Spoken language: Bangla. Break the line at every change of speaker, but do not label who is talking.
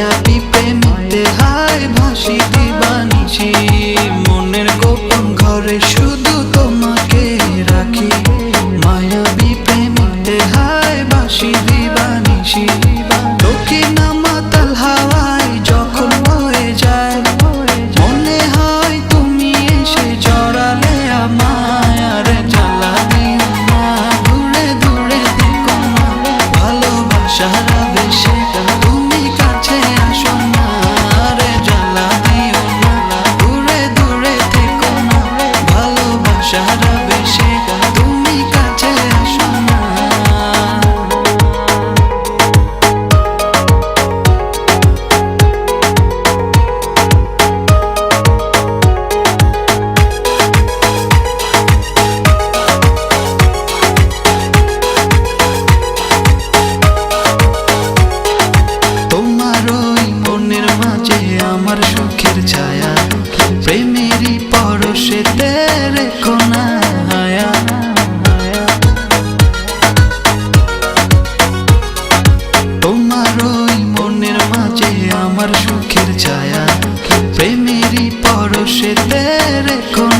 মায়াবী প্রেমেতে হায় ভাসি দিবানিছি মনের গোপন ঘরে শুধু তোমাকে রাখি। মায়াবী প্রেমেতে হায় ভাসি দিবানিছি দক্ষিণা সুখের ছায়া প্রেমেরই পরশে পরশেতে কোন